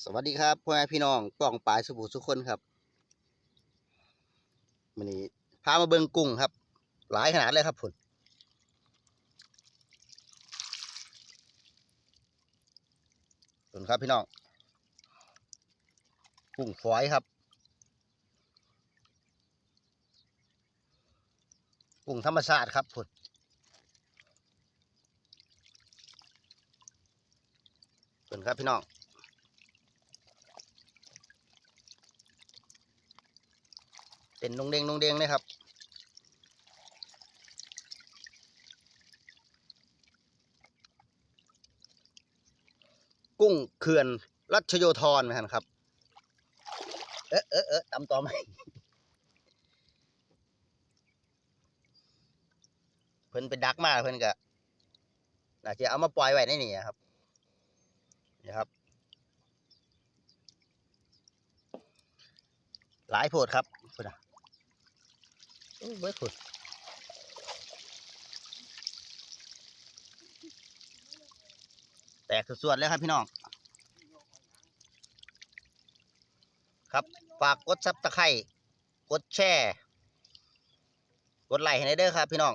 สวัสดีครับพ่อแม่พี่น้องกล้องปลายสุภูทุกคนครับวันนี้พามาเบิงกุ้งครับ หลายขนาดเลยครับผลผลครับพี่น้อง กุ้งฝอยครับ กุ้งธรรมชาติครับผลผลครับพี่น้อง เป็นนงเด้งนงเด้งเลยครับกุ้งเขื่อนรัชโยธรนะครับ เอ๊ะเอ๊ะเอ๊ะตำต่อไหมเพิ่นไปดักมากเพิ่นก็น่าจะเอามาปล่อยไว้ในนี่ครับนี่ครับ หลายโพดครับเพุ่อะโอ้ เบิดพุ่นแตกส่วนๆเลยครับพี่น้อง ครับฝากกดซับตะไคร่กดแชร์ กดไลค์ให้หน่อยเด้อครับพี่น้อง